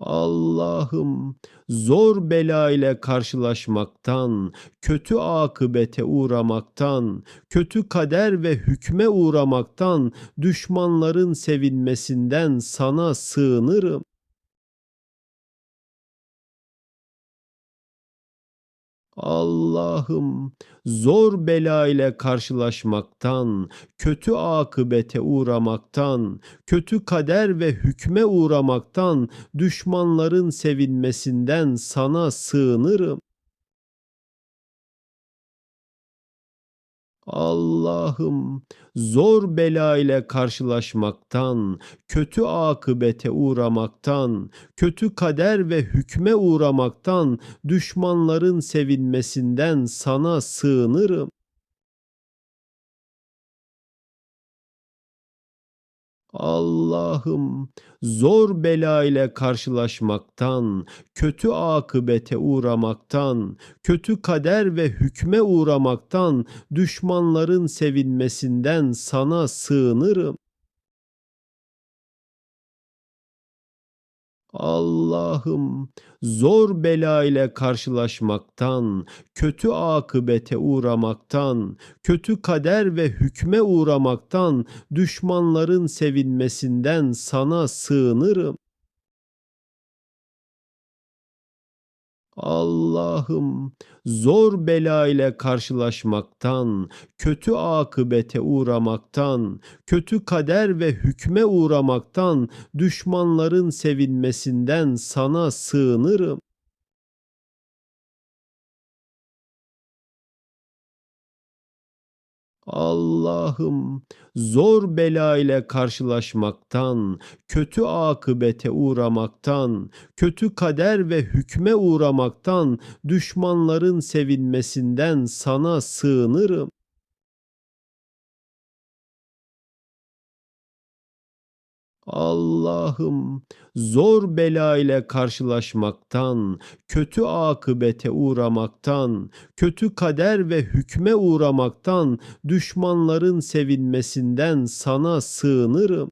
Allah'ım zor bela ile karşılaşmaktan, kötü akıbete uğramaktan, kötü kader ve hükme uğramaktan, düşmanların sevinmesinden sana sığınırım. Allah'ım zor bela ile karşılaşmaktan, kötü akıbete uğramaktan, kötü kader ve hükme uğramaktan, düşmanların sevinmesinden sana sığınırım. Allah'ım zor bela ile karşılaşmaktan, kötü akıbete uğramaktan, kötü kader ve hükme uğramaktan, düşmanların sevinmesinden sana sığınırım. Allah'ım zor bela ile karşılaşmaktan, kötü akıbete uğramaktan, kötü kader ve hükme uğramaktan, düşmanların sevinmesinden sana sığınırım. Allah'ım zor bela ile karşılaşmaktan, kötü akıbete uğramaktan, kötü kader ve hükme uğramaktan, düşmanların sevinmesinden sana sığınırım. Allah'ım zor bela ile karşılaşmaktan, kötü akıbete uğramaktan, kötü kader ve hükme uğramaktan, düşmanların sevinmesinden sana sığınırım. Allah'ım zor bela ile karşılaşmaktan, kötü akıbete uğramaktan, kötü kader ve hükme uğramaktan, düşmanların sevinmesinden sana sığınırım. Allah'ım zor bela ile karşılaşmaktan, kötü akıbete uğramaktan, kötü kader ve hükme uğramaktan, düşmanların sevinmesinden sana sığınırım.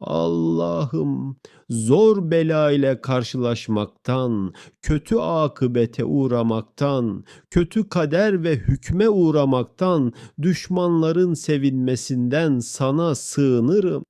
Allah'ım zor bela ile karşılaşmaktan, kötü akıbete uğramaktan, kötü kader ve hükme uğramaktan, düşmanların sevinmesinden sana sığınırım.